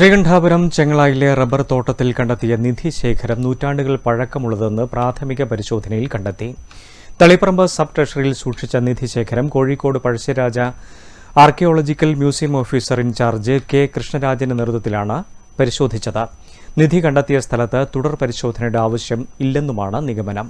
Sreekandapuram ചെങ്ങളായിലെ rubber തോട്ടത്തിൽ കണ്ടെത്തിയ നിധി ശേഖരം നൂറ്റാണ്ടുകൾ പഴക്കമുള്ളതെന്ന് പ്രാഥമിക പരിശോധനയിൽ കണ്ടെത്തി. തളിപ്പറമ്പ് സബ് ട്രഷറിയിൽ സൂക്ഷിച്ച നിധി ശേഖരം Kozhikode Pazhassiraja archaeological museum officer in charge K കൃഷ്ണരാജന്റെ നേതൃത്വത്തിലാണ് പരിശോധിച്ചത്. നിധി കണ്ടെത്തിയ സ്ഥലത്ത് തുടർ പരിശോധനയുടെ ആവശ്യം ഇല്ലെന്നുമാണ് നിഗമനം.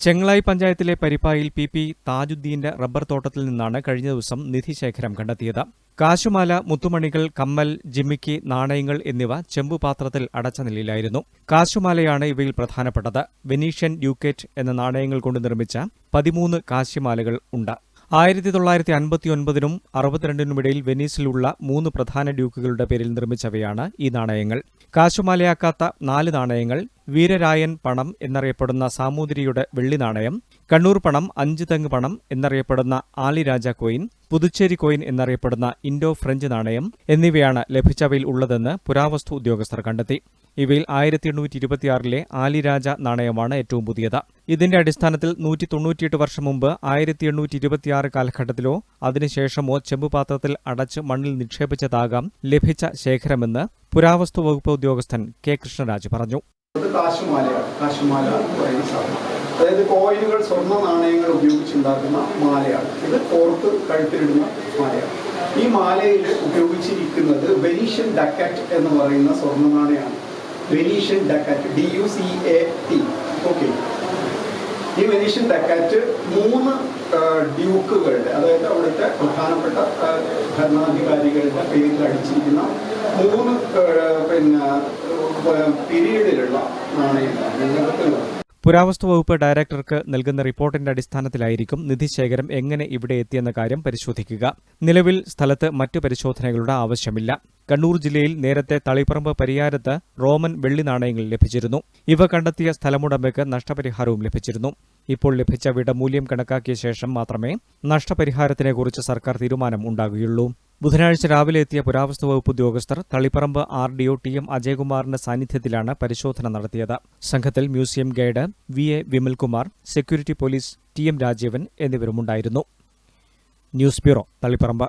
ചെങ്ങളായി പഞ്ചായത്തിലെ പരിപ്പായിൽ പി പി താജുദ്ദീന്റെ റബ്ബർ തോട്ടത്തിൽ നിന്നാണ് കഴിഞ്ഞ ദിവസം നിധിശേഖരം കണ്ടെത്തിയത്. കാശുമാല മുത്തുമണികൾ കമ്മൽ ജിമ്മിക്കി നാണയങ്ങൾ എന്നിവ ചെമ്പുപാത്രത്തിൽ അടച്ച നിലയിലായിരുന്നു. കാശുമാലയാണ് ഇവയിൽ പ്രധാനപ്പെട്ടത്. വെനീഷ്യൻ ഡ്യൂക്കേറ്റ് എന്ന നാണയങ്ങൾ കൊണ്ട് നിർമ്മിച്ച പതിമൂന്ന് കാശിമാലകൾ ഉണ്ട്. ആയിരത്തി തൊള്ളായിരത്തി അൻപത്തിയൊൻപതിനും അറുപത്തിരണ്ടിനുമിടയിൽ വെനീസിലുള്ള മൂന്ന് പ്രധാന ഡ്യൂക്കുകളുടെ പേരിൽ നിർമ്മിച്ചവയാണ് ഈ നാണയങ്ങൾ. കാശുമാലയാക്കാത്ത നാല് നാണയങ്ങൾ വീരരായൻ പണം എന്നറിയപ്പെടുന്ന സാമൂതിരിയുടെ വെള്ളി നാണയം കണ്ണൂർ പണം അഞ്ച് തെങ്ങ് പണം എന്നറിയപ്പെടുന്ന ആലിരാജ കോയിൻ പുതുച്ചേരി കോയിൻ എന്നറിയപ്പെടുന്ന ഇൻഡോ ഫ്രഞ്ച് നാണയം എന്നിവയാണ് ലഭിച്ചവയിൽ ഉള്ളതെന്ന് പുരാവസ്തു ഉദ്യോഗസ്ഥർ കണ്ടെത്തി. ഇവയിൽ ആയിരത്തി എണ്ണൂറ്റി ഇരുപത്തിയാറിലെ ആലിരാജ നാണയമാണ് ഏറ്റവും പുതിയത്. ഇതിന്റെ അടിസ്ഥാനത്തിൽ നൂറ്റി തൊണ്ണൂറ്റിയെട്ട് വർഷം മുമ്പ് ആയിരത്തി എണ്ണൂറ്റി ഇരുപത്തിയാറ് കാലഘട്ടത്തിലോ അതിനുശേഷമോ ചെമ്പുപാത്രത്തിൽ അടച്ച് മണ്ണിൽ നിക്ഷേപിച്ചതാകാം ലഭിച്ച ശേഖരമെന്ന് പുരാവസ്തു വകുപ്പ് ഉദ്യോഗസ്ഥൻ കെ കൃഷ്ണരാജ് പറഞ്ഞു. അത് കാശുമാലയാണ്. കാശുമാല എന്ന് പറയുന്ന സാധനം. അതായത് കോയിനുകൾ സ്വർണ നാണയങ്ങൾ ഉപയോഗിച്ചുണ്ടാക്കുന്ന മാലയാണ്. ഇത് കോർത്ത് കഴുത്തിലിടുന്ന മാലയാണ്. ഈ മാലയിൽ ഉപയോഗിച്ചിരിക്കുന്നത് വെനീഷ്യൻ ഡക്കറ്റ് എന്ന് പറയുന്ന സ്വർണ നാണയമാണ്. Venetian ducat D U C A T okay. ഈ വെനീഷ്യൻ ഡക്കാറ്റ് മൂന്ന് ഡ്യൂക്കുകളുടെ അതായത് അവിടുത്തെ പ്രധാനപ്പെട്ട ഭരണാധികാരികളുടെ പേരിൽ അടിച്ചിരിക്കുന്ന മൂന്ന് പിന്നെ പീരീഡിലുള്ള നാണയങ്ങളാണ് ഇതിനകത്തുള്ളത് പുരാവസ്തു വകുപ്പ് ഡയറക്ടർക്ക് നൽകുന്ന റിപ്പോർട്ടിന്റെ അടിസ്ഥാനത്തിലായിരിക്കും നിധിശേഖരം എങ്ങനെ ഇവിടെ എത്തിയെന്ന കാര്യം പരിശോധിക്കുക. നിലവിൽ സ്ഥലത്ത് മറ്റു പരിശോധനകളുടെ ആവശ്യമില്ല. കണ്ണൂർ ജില്ലയിൽ നേരത്തെ തളിപ്പറമ്പ് പരിയാരത്ത് റോമൻ വെള്ളി നാണയങ്ങൾ ലഭിച്ചിരുന്നു. ഇവ കണ്ടെത്തിയ സ്ഥലമുടമയ്ക്ക് നഷ്ടപരിഹാരവും ലഭിച്ചിരുന്നു. ഇപ്പോൾ ലഭിച്ച വിടമൂല്യം കണക്കാക്കിയ ശേഷം മാത്രമേ നഷ്ടപരിഹാരത്തിനെക്കുറിച്ച് സർക്കാർ തീരുമാനം ഉണ്ടാകുകയുള്ളൂ. ബുധനാഴ്ച രാവിലെ എത്തിയ പുരാവസ്തു വകുപ്പ് ഉദ്യോഗസ്ഥർ Taliparamba R D O T M അജയകുമാറിന്റെ സാന്നിധ്യത്തിലാണ് പരിശോധന നടത്തിയത്. സംഘത്തിൽ museum guide V A Vimalkumar security police T M Rajeevan എന്നിവരുമുണ്ടായിരുന്നു. News bureau Taliparamba.